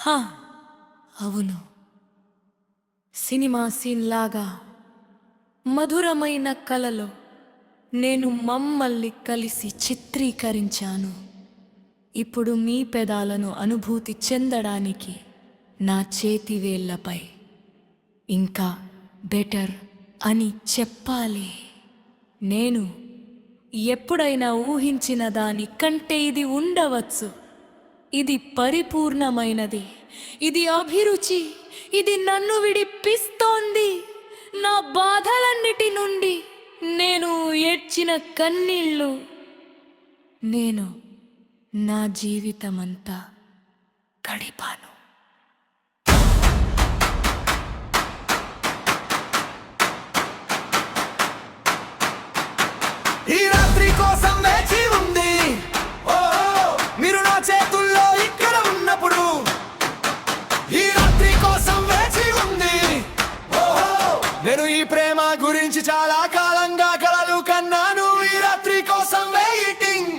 హా, అవును. Cinema scene లాగా మధురమైన కలలో నేను మమ్మల్ని కలిసి చిత్రీకరించాను. ఇప్పుడు మీ పెదాలను అనుభూతి చెందడానికి నా చేతివేళ్ళపై ఇంకా బెటర్ అని చెప్పాలి. నేను ఎప్పుడైనా ఊహించిన దాని కంటే ఇది ఉండవచ్చు. ఇది పరిపూర్ణమైనది. ఇది అభిరుచి. ఇది నన్ను విడిపిస్తోంది. నా బాధలన్నిటి నుండి నేను ఏడ్చిన కన్నీళ్ళు. నేను నా జీవితమంతా గడిపాను. ఈ రాత్రి కోసం వేచి గురించి చాలా కాలంగా కలలు కన్నాను. ఈ రాత్రి కోసం వెయిటింగ్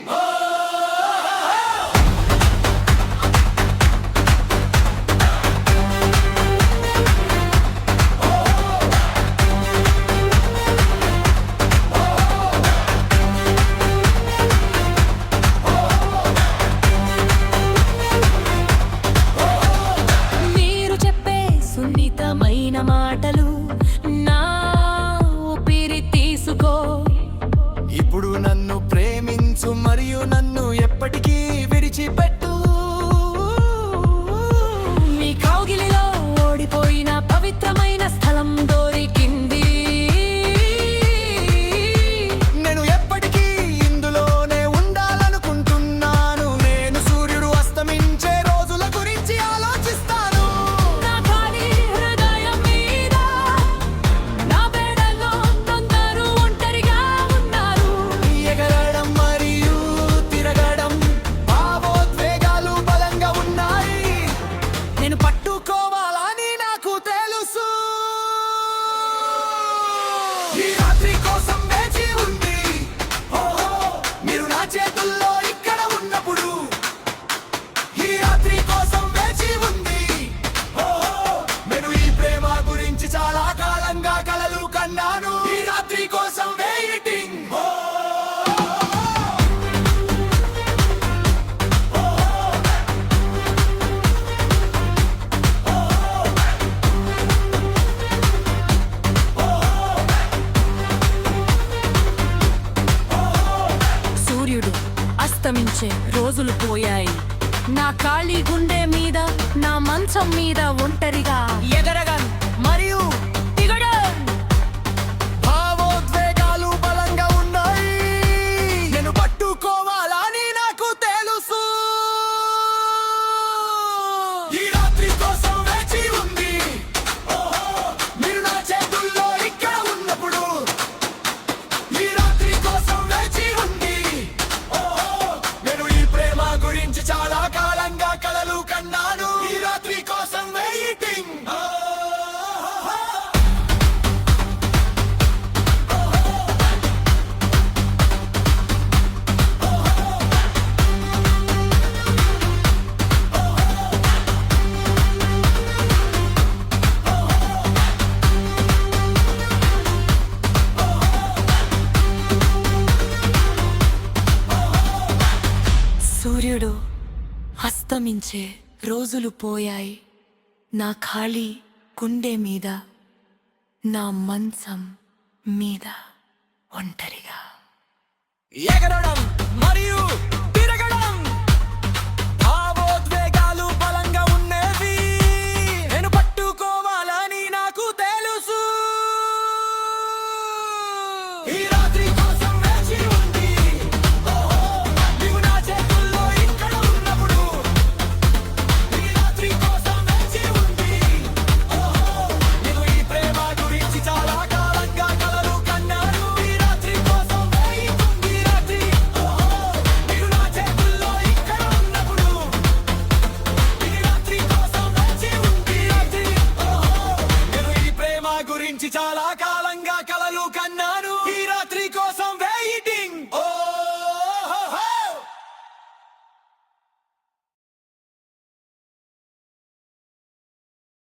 మీరు చెప్పే సున్నితమైన మాటలు ఎప్పటికీ ఈ రాత్రి అస్తమించే రోజులు పోయాయి. నా ఖాళీ గుండె మీద నా మంచం మీద ఒంటరిగా. ఎగరగ సూర్యుడు అస్తమించే రోజులు పోయాయి. నా ఖాళీ గుండె మీద నా మంచం మీద ఒంటరిగా. ఎగరడం మరియు